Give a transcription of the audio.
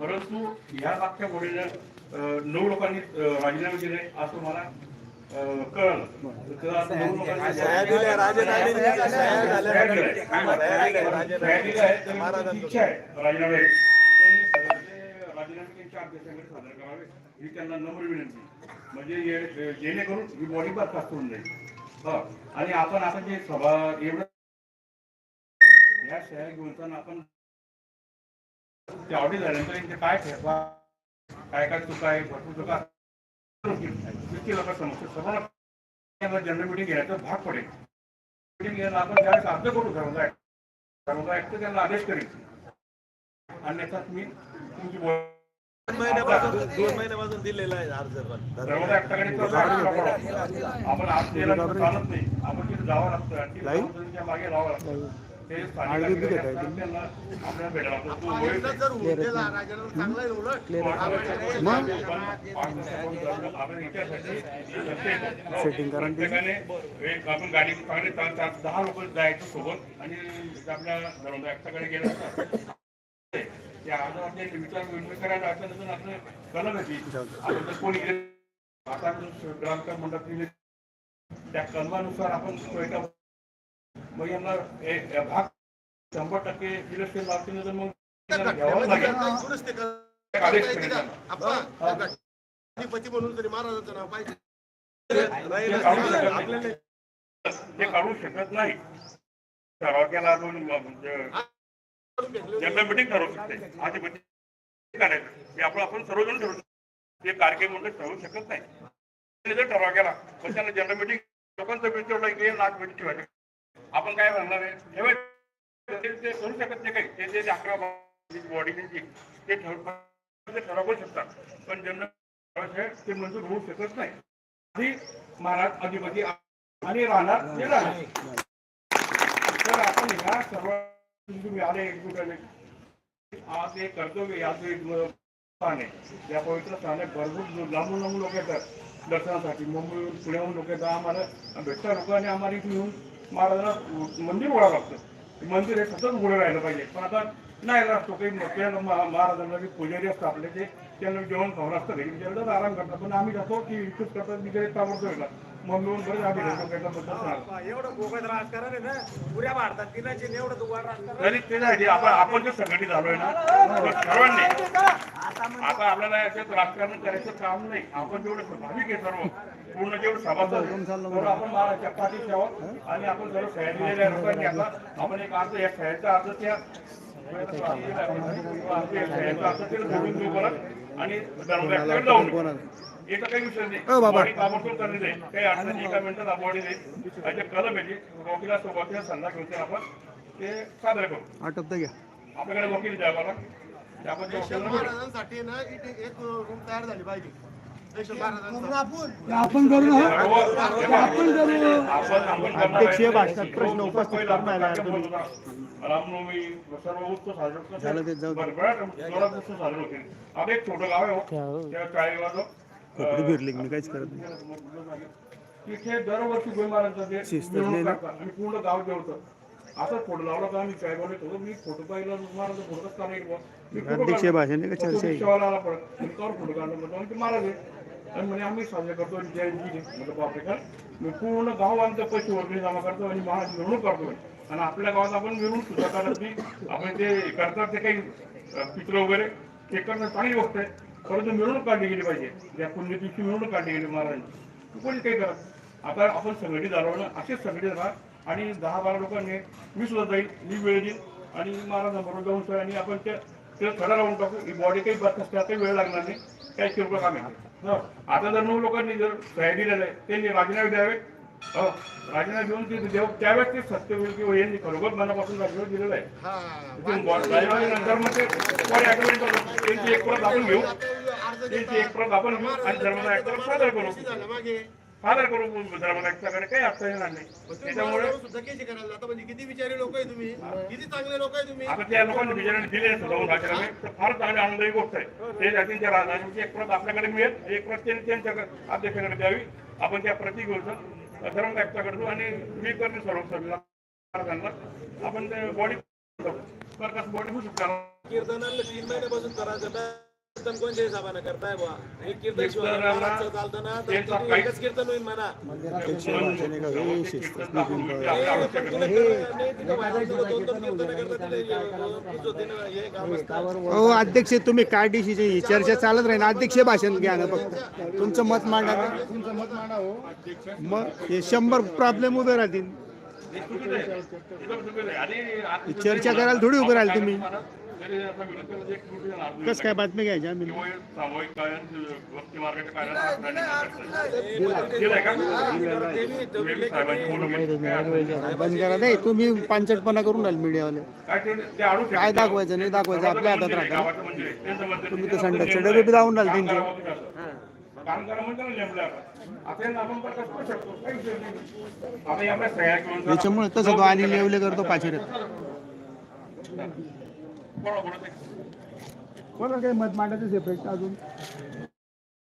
परंतु या मागच्या नऊ लोकांनी राजीनामे दिले असं मला राजीनामे अध्यक्षांकडे सादर करावे ही त्यांना नम्र विनंती म्हणजे जेणेकरून ही बॉडी बरखास्त होऊन जाईल हा आणि आपण आता जे सभा एवढं या शहर घेऊन आपण ते ऑडिट झाल्यानंतर यांचे काय ठेवा काय काय चुका आहे भरपूर चुका किती लोक समजते सर्वांना जनरल मिटिंग घेण्याचा भाग पडेल. मिटिंग घ्यायला आपण ज्यावेळेस अर्ज करू सर्वदा सर्वदा ऍक्ट त्यांना आदेश करेल. अन्यथा तुम्ही तुमची बोल- दोन महिन्यापासून दिलेला आहे अर्ज. आपण आज चालत नाही. आपण तिथे जावं लागतं. आणि मागे राहावं लागतं. ते स्थानिक आपल्याला. तो वेळ प्रत्येकाने एक आपण गाडी चांगली दहा लोक जायचं सोबत आणि आपल्या दरवाजा एकट्याकडे गेलं त्या आजाराचे विचार विनिमय करायला आपलं कलम कोणी गेलं, आता ग्रामकर म्हणतात की त्या कलमानुसार आपण मग यांना भाग शंभर टक्के इलेक्शन लागतील तर मग म्हणून तरी महाराजांचं नाव पाहिजे ते काढू शकत नाही. घेतले. जनरल मिटिंग ठरवू शकते. मिटिंग हे आपण आपण सर्वजण ठरवू शकतो. ते कार्यक्रम म्हणून ठरवू शकत नाही. ठराव केला पण त्यांना जनरल मिटिंग लोकांचं विचारलं की लाख मिटिंग ठेवायचे. आपण काय करणार आहे? ते करू शकत नाही काही. ते जे अकरा बॉडी त्यांची ते ठरवू शकतात. पण जनरल ते मंजूर होऊ शकत नाही. आधी महाराज अधिपती आणि राहणार ते राहणार. तर आपण ह्या सर्व तुम्ही आले एकजूट आज हे कर्तव्य याचं एक स्थान आहे. या पवित्र स्थानात भरपूर लांबून लांबून लोक येतात. दर्शनासाठी. मुंबईहून पुण्याहून लोक येतात. आम्हाला भेटतात लोक आणि आम्हाला इथे येऊन महाराजांना मंदिर ओढावं लागतं. मंदिर हे सतत उघडं राहिलं पाहिजे. पण आता नाही असतो काही मोठ्या महा- महाराजांना जे पुजारी असतात आपले ते त्यांना जेवण खावं असतं घरी आराम करतात. पण आम्ही जातो की इथूच करतात मी काही ताबडतोब येतात. आम्ही सांगतो एवढं राजकारण आहे ना पुऱ्या भारतात तिनाचे एवढं दुबार राजकारण तरी ते नाही आपण आपण जे संघटित झालोय ना सर्वांनी. आता आपल्याला याच्यात राजकारण करायचं काम नाही. आपण जेवढं भाविक आहे सर्व पूर्ण जेवढं सभासद आहे, तेवढं आपण महाराजच्या पाठीशी आहोत आणि आपण सर्व सह्या दिलेल्या लोकांनी आता आपण एक अर्ज या सह्याचा अर्ज त्या सह्याचा अर्ज तिला जोडून देऊ परत आणि जाऊन. याचा काही विषय नाही. बॉडी ताबडतोब करणे नाही काही अडचण नाही. एका मिनिटात बॉडी नाही त्याचे कलम आहे जे. वकिला वकिला सल्ला घेऊन आपण. ते सादर करू. आटपता घ्या. आपल्याकडे वकील द्या मला त्या आपण त्या स्पेशल वकिलांना भेटू. महाराजांसाठी ना इथे एक रूम तयार झाली पाहिजे. महाराजांसाठी आपण करू ना. आपण आपण अध्यक्षीय भाषणात प्रश्न उपस्थित तुम्ही. रामनवमी सर्व उत्सव साजरे झालं ते जाऊ दे. बरोबर जोरात उत्सव साजरे होते आता एक छोटं गाव आहे हो. त्या चाळीवाजो कपडे भिरले मी काहीच करत नाही. तिथे दरवर्षी महाराजांचं नाही. काढतात आणि पूर्ण गाव जेवतं असं फोटो लावला का मी काय बोलत होतो मी फोटो पाहिला महाराज फोटो अध्यक्षीय का चर्चा आहे? आला परत. मी फोटो काढला आणि ते महाराज आहे आणि म्हणे आम्ही साजरे करतो जयंती. म्हटलं बापरे का मी पूर्ण गाव आमचं पैसे वर्गणी जमा करतो आणि महाराज मिरवणूक करतो. आणि आपल्या गावात आपण मिरवणूक सुद्धा करत नाही. आपण ते करतात ते काही पित्र वगैरे ते करणं चांगली गोष्ट आहे. परंतु मिरवणूक काढली गेली पाहिजे. त्या पुण्यतिथी मिरवणूक काढली गेली महाराजांची कोणी काही करत आता आपण संघटित झालो ना असेच संघटित राहा आणि दहा बारा लोकांनी मी सुद्धा जाईल मी वेळ देईल आणि महाराजांबरोबर जाऊन सर आणि आपण त्या तिला थडा लावून टाकू. ही बॉडी काही बरखास्त काही वेळ लागणार नाही. काही किरकोळ काम आहे. आता जर नऊ लोकांनी जर सह्या दिलेल्या आहे त्यांनी राजीनामे द्यावे. हो. राजीनामे देऊन ते देव त्यावेळेस ते सत्य होईल किंवा यांनी खरोखर मनापासून राजीनामे दिलेला आहे. नंतर मग ते बॉडी त्यांची एक प्रत आपण घेऊ. त्यांची एक प्रत आपण आणि धर्माचा ऍक्टर सादर करू. सादर करू धर्माचा ऍक्टरकडे काही अर्थ येणार नाही. त्याच्यामुळे म्हणजे किती विचारी लोक आहे तुम्ही? किती चांगले लोक आहे तुम्ही? आता त्या लोकांनी बिचाराने दिले जाऊन फार चांगली आनंदाची गोष्ट आहे. ते त्यांच्या राजकारणाची एक प्रत आपल्याकडे मिळेल. एक प्रत त्यांच्या अध्यक्षाकडे द्यावी. आपण त्या प्रती घेऊन धर्म व्यक्ताकडे देऊ आणि मी करणे सर्व सर्वांना आपण ते बॉडी बॉडी होऊ शकतो. कीर्तनाला तीन महिन्यापासून करायचं. कीर्तन कोणत्या हिशोबाने करताय बुवा एक कीर्तन शिवाय कीर्तनाला महाराजचं चालतं ना तर तुम्ही एकच कीर्तन होईल म्हणा अध्यक्ष म्हणते का हे शिस्त दाखवून घेतली आपल्या हे पण आवश्यकता. तुला कळलं नाही, तिथं व्हायरल झालं, दोन दोन कीर्तनं करतात, तिला हे- पूज होते ना, हे काम असतं. हो अध्यक्ष तुम्ही काय डिसिजन ही चर्चा चालत राहील अध्यक्ष भाषण घ्या ना फक्त तुमचं मत मांडा ना. तुमचं मत मांडा हो मग हे शंभर प्रॉब्लेम उभे राहतील हे चर्चा करायला थोडी उभं राहिल तुम्ही. म्हणजे. कसं काय बातमी घ्यायची आम्ही किंवा हे सामूहिक कार्यात, भक्ती मार्गाच्या कार्यात आपल्याला हे दिलंय का? देवी- देवी- साहेबांची फोटो घेतली. बंद करा नाही तुम्ही पांचटपणा करून राहिले मीडियावाले काय दाखवायचं नाही दाखवायचं आपल्या हातात राहतं. तुम्ही तर संडासचे डबे बी लावून राहिले त्यांचे. त्याच्यामुळे तसं तो आणि लेवले करतो पाचेऱ्यात बोला, बोला ते. कोणाला काही मत मांडायचं सेपरेट अजून